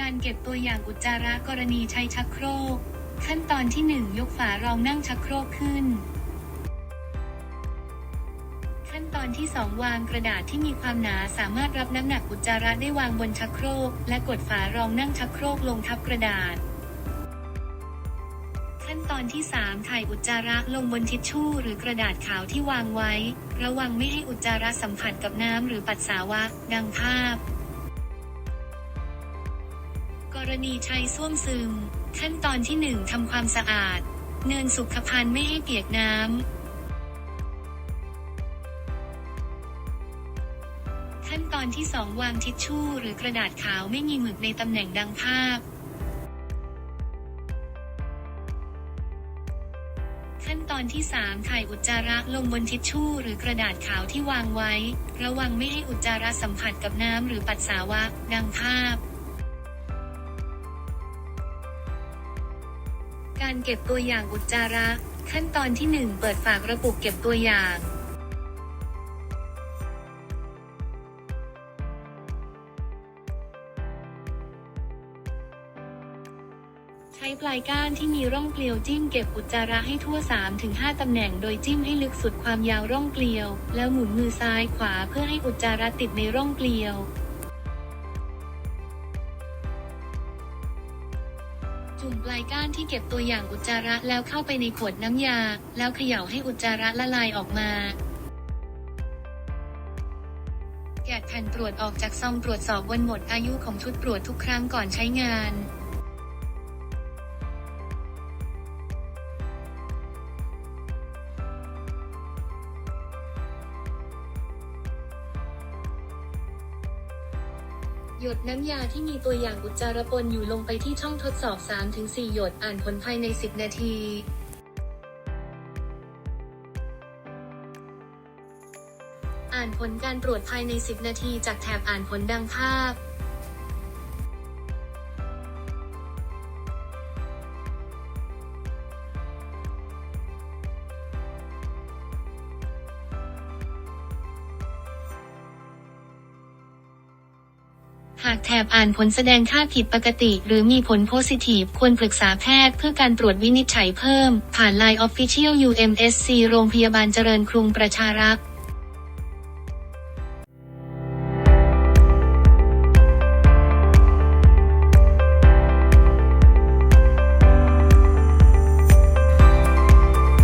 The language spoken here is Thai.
การเก็บตัวอย่างอุจจาระกรณีใช้ชักโครก ขั้นตอนที่ 1 ยกฝารองนั่งชักโครกขึ้น ขั้นตอนที่ 2 วางกระดาษที่มีความหนาสามารถรับน้ำหนักอุจจาระได้วางบนชักโครก และกดฝารองนั่งชักโครกลงทับกระดาษ ขั้นตอนที่ 3 ถ่ายอุจจาระลงบนทิชชู่ หรือกระดาษขาวที่วางไว้ ระวังไม่ให้อุจจาระสัมผัสกับน้ำหรือปัสสาวะ ดังภาพ กรณีใช้ส้วมซึม ขั้นตอนที่ 1ทำความสะอาด เนินสุขภัณฑ์ไม่ให้เปียกน้ำขั้นตอนที่ 2 วางทิชชู่หรือกระดาษขาวไม่มีหมึกในตำแหน่งดังภาพ ขั้นตอนที่ 3 ถ่ายอุจจาระลงบนทิชชู่หรือกระดาษขาวที่วางไว้ ระวังไม่ให้อุจจาระสัมผัสกับน้ำหรือปัสสาวะ ดังภาพ การเก็บตัวอย่างอุจจาระ ขั้นตอนที่ 1 เปิดฝากระปุกเก็บตัวอย่าง ใช้ปลายก้านที่มีร่องเกลียวจิ้มเก็บอุจจาระให้ทั่ว 3-5 ตำแหน่งโดยจิ้มให้ลึกสุดความยาวร่องเกลียว แล้วหมุนมือซ้ายขวาเพื่อให้อุจจาระติดในร่องเกลียว จุ่มปลายก้านที่เก็บตัวอย่างอุจจาระแล้วเข้าไปในขวดน้ำยา แล้วเขย่าให้อุจจาระละลายออกมาแกะแผ่นตรวจออกจากซองตรวจสอบวันหมดอายุของชุดตรวจทุกครั้งก่อนใช้งาน หยดน้ำยาที่มีตัวอย่างอุจจาระปนอยู่ลงไปที่ช่องทดสอบ 3-4 หยดอ่านผลภายใน 10 นาทีอ่านผลการตรวจภายใน 10 นาทีจากแถบอ่านผลดังภาพ หากแถบอ่านผลแสดงค่าผิดปกติ หรือมีผลโพสิทีฟควรปรึกษาแพทย์เพื่อการตรวจวินิจฉัยเพิ่ม ผ่าน Line Official UMSC โรงพยาบาลเจริญกรุงประชารักษ์